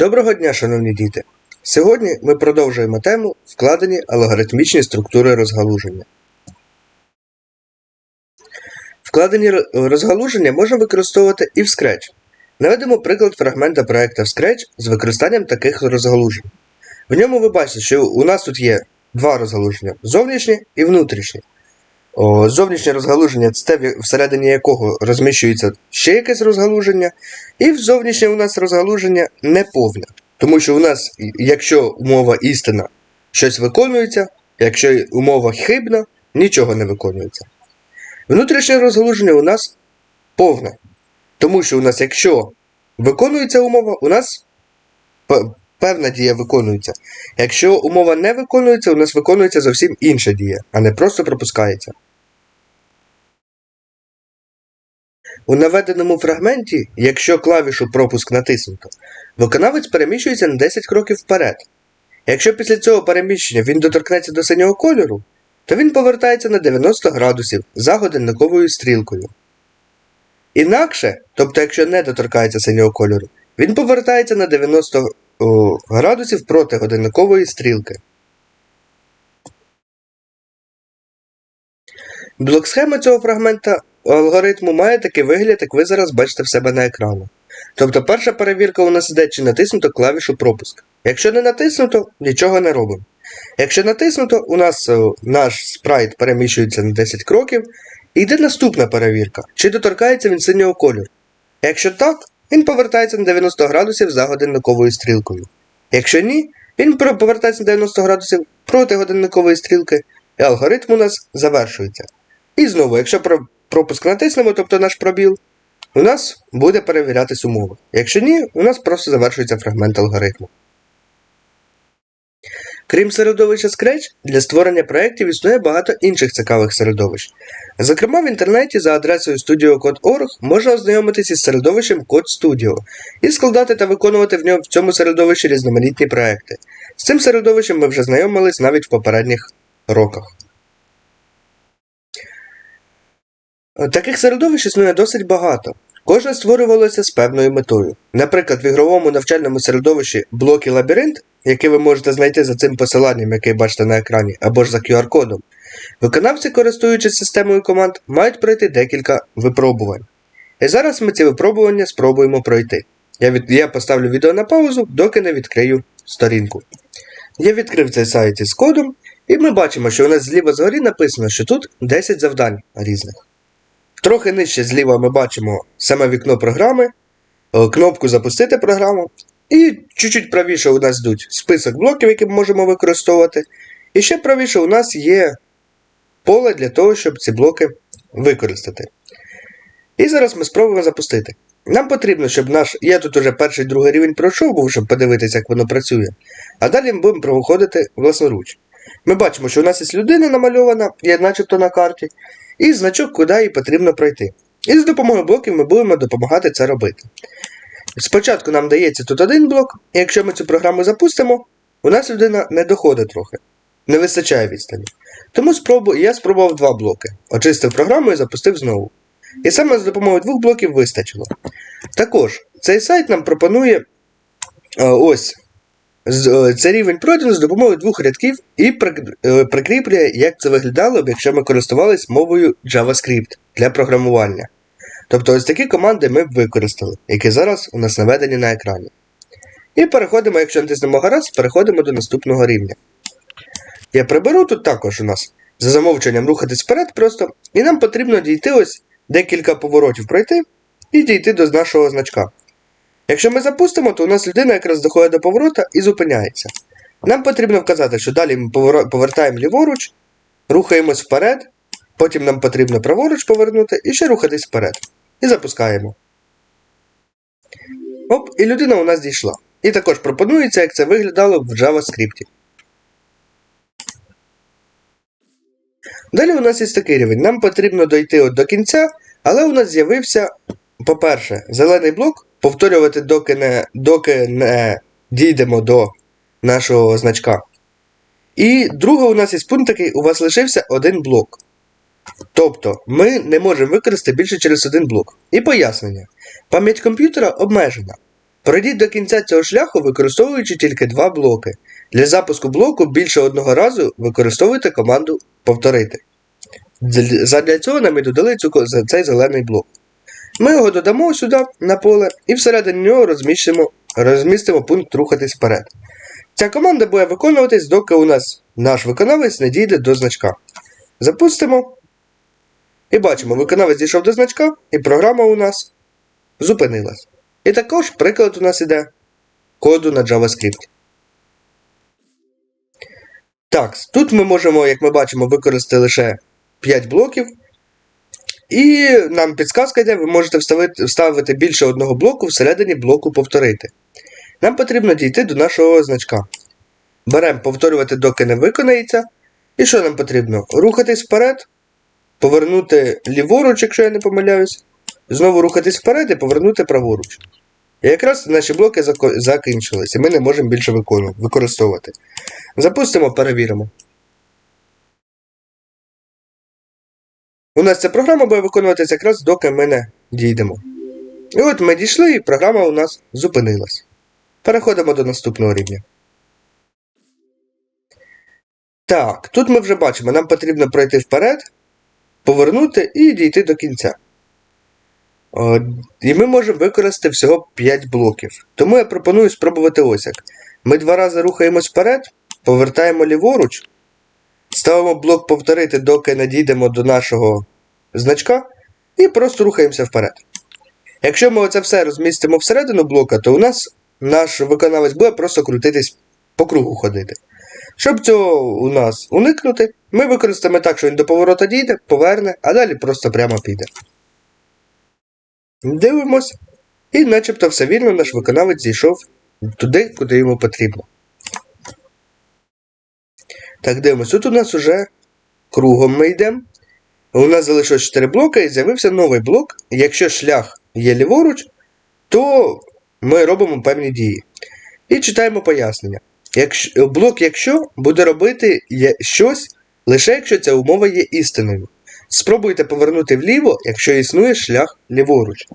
Доброго дня, шановні діти! Сьогодні ми продовжуємо тему вкладені алгоритмічні структури розгалуження. Вкладені розгалуження можна використовувати і в Scratch. Наведемо приклад фрагмента проекту в Scratch з використанням таких розгалужень. В ньому ви бачите, що у нас тут є два розгалуження зовнішнє і внутрішнє. О, зовнішнє розгалуження це те, всередині якого розміщується ще якесь розгалуження, і зовнішнє у нас розгалуження неповне. Тому що у нас, якщо умова істина, щось виконується, якщо умова хибна, нічого не виконується. Внутрішнє розгалуження у нас повне. Тому що у нас, якщо виконується умова, у нас певна дія виконується. Якщо умова не виконується, у нас виконується зовсім інша дія, а не просто пропускається. У наведеному фрагменті, якщо клавішу пропуск натиснуто, виконавець переміщується на 10 кроків вперед. Якщо після цього переміщення він доторкнеться до синього кольору, то він повертається на 90 градусів за годинниковою стрілкою. Інакше, тобто якщо не доторкається синього кольору, він повертається на 90 о, градусів проти годинникової стрілки. Блок схеми цього фрагмента алгоритму має такий вигляд, як ви зараз бачите в себе на екрані. Тобто перша перевірка у нас іде, чи натиснуто клавішу пропуск. Якщо не натиснуто, нічого не робимо. Якщо натиснуто, у нас о, наш спрайт переміщується на 10 кроків, і йде наступна перевірка, чи доторкається він синього кольору. Якщо так, він повертається на 90 градусів за годинниковою стрілкою. Якщо ні, він повертається на 90 градусів проти годинникової стрілки, і алгоритм у нас завершується. І знову, якщо про- пропуск натиснемо, тобто наш пробіл, у нас буде перевірятись умова. Якщо ні, у нас просто завершується фрагмент алгоритму. Крім середовища Scratch, для створення проєктів існує багато інших цікавих середовищ. Зокрема, в інтернеті за адресою studiocode.org можна ознайомитися із середовищем Code Studio і складати та виконувати в ньому в цьому середовищі різноманітні проекти. З цим середовищем ми вже знайомились навіть в попередніх роках. Таких середовищ існує досить багато. Кожне створювалося з певною метою. Наприклад, в ігровому навчальному середовищі блоки лабіринт, яке ви можете знайти за цим посиланням, яке бачите на екрані, або ж за QR-кодом, виконавці, користуючись системою команд, мають пройти декілька випробувань. І зараз ми ці випробування спробуємо пройти. Я, від... Я поставлю відео на паузу, доки не відкрию сторінку. Я відкрив цей сайт із кодом, і ми бачимо, що у нас зліва згорі написано, що тут 10 завдань різних. Трохи нижче зліва ми бачимо саме вікно програми, е, кнопку Запустити програму. І чуть-чуть правіше у нас йдуть список блоків, які ми можемо використовувати. І ще правіше у нас є поле для того, щоб ці блоки використати. І зараз ми спробуємо запустити. Нам потрібно, щоб наш. Я тут уже перший другий рівень пройшов, був, щоб подивитися, як воно працює. А далі ми будемо проходити власноруч. Ми бачимо, що у нас є людина намальована, є начебто на карті, і значок, куди їй потрібно пройти. І з допомогою блоків ми будемо допомагати це робити. Спочатку нам дається тут один блок, і якщо ми цю програму запустимо, у нас людина не доходить трохи, не вистачає відстані. Тому спробу... я спробував два блоки. Очистив програму і запустив знову. І саме з допомогою двох блоків вистачило. Також цей сайт нам пропонує е, ось це рівень пройдено з допомогою двох рядків і е, прикріплює, як це виглядало б, якщо ми користувалися мовою JavaScript для програмування. Тобто ось такі команди ми б використали, які зараз у нас наведені на екрані. І переходимо, якщо натиснемо гаразд, переходимо до наступного рівня. Я приберу тут також у нас за замовченням рухатись вперед просто, і нам потрібно дійти ось декілька поворотів пройти і дійти до нашого значка. Якщо ми запустимо, то у нас людина якраз доходить до поворота і зупиняється. Нам потрібно вказати, що далі ми повертаємо ліворуч, рухаємось вперед, потім нам потрібно праворуч повернути і ще рухатись вперед. І запускаємо. Оп, і людина у нас дійшла. І також пропонується, як це виглядало в JavaScript. Далі у нас є такий рівень. Нам потрібно дойти от до кінця, але у нас з'явився, по-перше, зелений блок, повторювати, доки не, доки не дійдемо до нашого значка. І друге, у нас є пункт такий, у вас лишився один блок. Тобто ми не можемо використати більше через один блок. І пояснення. Пам'ять комп'ютера обмежена. Пройдіть до кінця цього шляху, використовуючи тільки два блоки. Для запуску блоку більше одного разу використовуйте команду повторити. Дл- Задля цього нам і додали цей зелений блок. Ми його додамо сюди на поле і всередині нього розмістимо, розмістимо пункт рухатись вперед. Ця команда буде виконуватись, доки у нас наш виконавець не дійде до значка. Запустимо. І бачимо, виконавець дійшов до значка, і програма у нас зупинилась. І також приклад у нас іде коду на JavaScript. Так, тут ми можемо, як ми бачимо, використати лише 5 блоків. І нам підсказка йде, ви можете вставити, вставити більше одного блоку всередині блоку повторити. Нам потрібно дійти до нашого значка. Беремо повторювати, доки не виконається. І що нам потрібно? Рухатись вперед, повернути ліворуч, якщо я не помиляюсь, знову рухатись вперед і повернути праворуч. І якраз наші блоки закінчились, і ми не можемо більше викону- використовувати. Запустимо, перевіримо. У нас ця програма буде виконуватися якраз доки ми не дійдемо. І от ми дійшли, і програма у нас зупинилась. Переходимо до наступного рівня. Так, тут ми вже бачимо, нам потрібно пройти вперед, повернути і дійти до кінця. О, І ми можемо використати всього 5 блоків. Тому я пропоную спробувати ось як. Ми два рази рухаємось вперед, повертаємо ліворуч, ставимо блок повторити, доки не дійдемо до нашого значка, і просто рухаємося вперед. Якщо ми оце все розмістимо всередину блока, то у нас наш виконавець буде просто крутитись по кругу ходити. Щоб цього у нас уникнути, ми використаємо так, що він до поворота дійде, поверне, а далі просто прямо піде. Дивимось. І начебто все вірно, наш виконавець зійшов туди, куди йому потрібно. Так, дивимось. Тут у нас уже кругом ми йдемо. У нас залишилось 4 блоки і з'явився новий блок. Якщо шлях є ліворуч, то ми робимо певні дії. І читаємо пояснення. Якщо, блок якщо буде робити щось лише якщо ця умова є істинною. Спробуйте повернути вліво, якщо існує шлях ліворуч.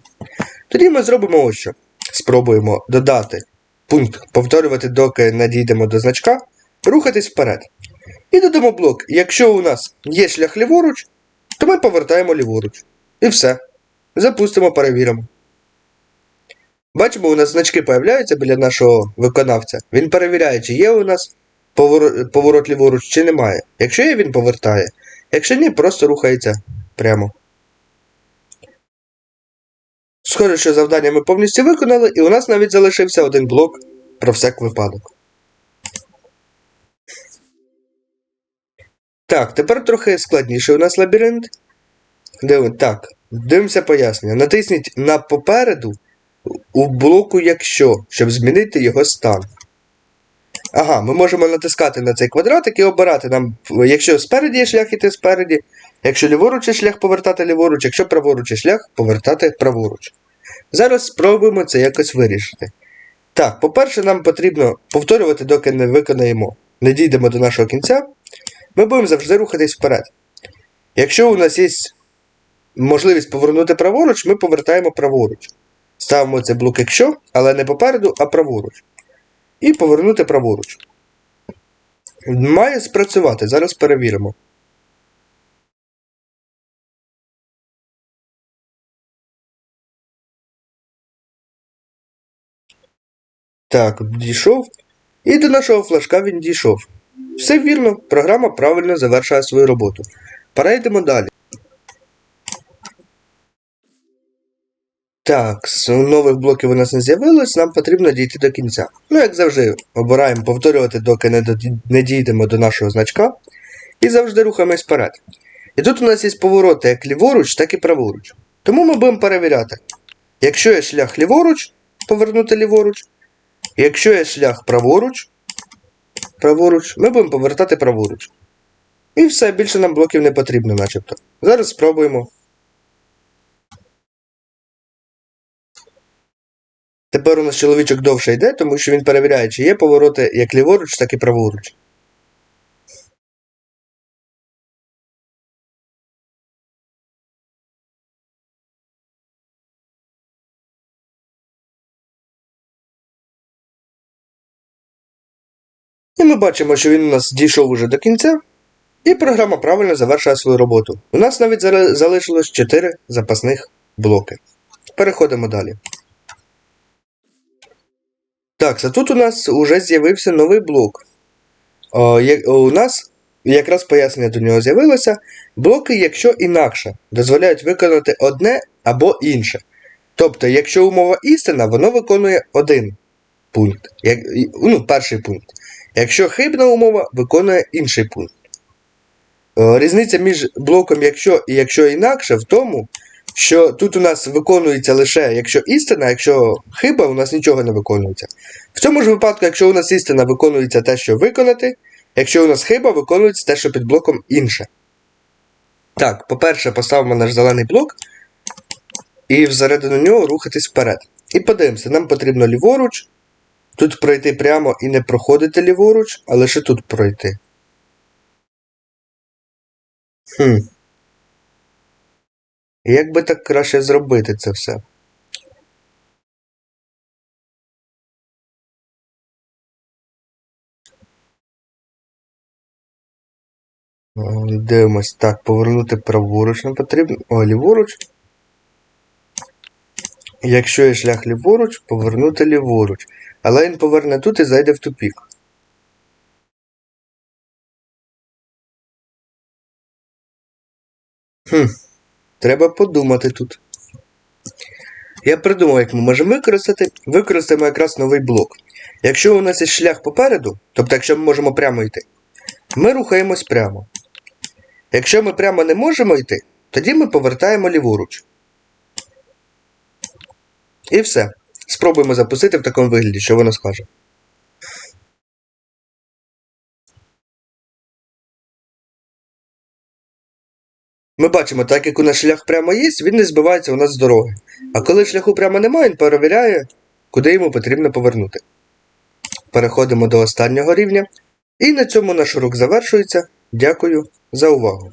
Тоді ми зробимо ось що. Спробуємо додати пункт повторювати, доки надійдемо до значка, рухатись вперед. І додамо блок. Якщо у нас є шлях ліворуч, то ми повертаємо ліворуч. І все. Запустимо, перевіримо. Бачимо, у нас значки появляються біля нашого виконавця. Він перевіряє, чи є у нас поворот ліворуч, чи немає. Якщо є, він повертає. Якщо ні, просто рухається прямо. Схоже, що завдання ми повністю виконали, і у нас навіть залишився один блок про всяк випадок. Так, тепер трохи складніший у нас лабіринт. Дивимо, так, дивимося пояснення. Натисніть на попереду у блоку якщо, щоб змінити його стан. Ага, ми можемо натискати на цей квадратик і обирати нам, якщо спереді є шлях іти спереді, якщо ліворуч є шлях повертати ліворуч, якщо праворуч є шлях повертати праворуч. Зараз спробуємо це якось вирішити. Так, по-перше, нам потрібно повторювати, доки не виконаємо, не дійдемо до нашого кінця. Ми будемо завжди рухатись вперед. Якщо у нас є можливість повернути праворуч, ми повертаємо праворуч. Ставимо цей блок якщо, але не попереду, а праворуч. І повернути праворуч. Має спрацювати. Зараз перевіримо. Так, дійшов. І до нашого флажка він дійшов. Все вірно, програма правильно завершує свою роботу. Перейдемо далі. Так, нових блоків у нас не з'явилось, нам потрібно дійти до кінця. Ну, як завжди, обираємо повторювати, доки не, доді- не дійдемо до нашого значка. І завжди рухаємось вперед. І тут у нас є повороти як ліворуч, так і праворуч. Тому ми будемо перевіряти. Якщо є шлях ліворуч, повернути ліворуч. Якщо є шлях праворуч, праворуч, ми будемо повертати праворуч. І все, більше нам блоків не потрібно, начебто. Зараз спробуємо. Тепер у нас чоловічок довше йде, тому що він перевіряє, чи є повороти як ліворуч, так і праворуч. Ми бачимо, що він у нас дійшов уже до кінця, і програма правильно завершила свою роботу. У нас навіть залишилось 4 запасних блоки. Переходимо далі. Так, а тут у нас вже з'явився новий блок. О, є- у нас якраз пояснення до нього з'явилося. Блоки, якщо інакше, дозволяють виконати одне або інше. Тобто, якщо умова істина, воно виконує один пункт. Як, ну, перший пункт. Якщо хибна умова, виконує інший пункт. Е, Різниця між блоком якщо і якщо інакше в тому, що тут у нас виконується лише якщо істина, якщо хиба, у нас нічого не виконується. В цьому ж випадку, якщо у нас істина виконується те, що виконати, якщо у нас хиба, виконується те, що під блоком інше. Так, по-перше, поставимо наш зелений блок і всередину нього рухатись вперед. І подивимося, нам потрібно ліворуч, тут пройти прямо і не проходити ліворуч, а лише тут пройти. Хм. Як би так краще зробити це все? Дивимось. Так, повернути праворуч нам потрібно. О, ліворуч. Якщо є шлях ліворуч, повернути ліворуч. Але він поверне тут і зайде в тупік. Хм. Треба подумати тут. Я придумав, як ми можемо використати. Використаємо якраз новий блок. Якщо у нас є шлях попереду, тобто якщо ми можемо прямо йти, ми рухаємось прямо. Якщо ми прямо не можемо йти, тоді ми повертаємо ліворуч. І все. Спробуємо запустити в такому вигляді, що воно скаже. Ми бачимо, так як у нас шлях прямо є, він не збивається у нас з дороги. А коли шляху прямо немає, він перевіряє, куди йому потрібно повернути. Переходимо до останнього рівня. І на цьому наш урок завершується. Дякую за увагу.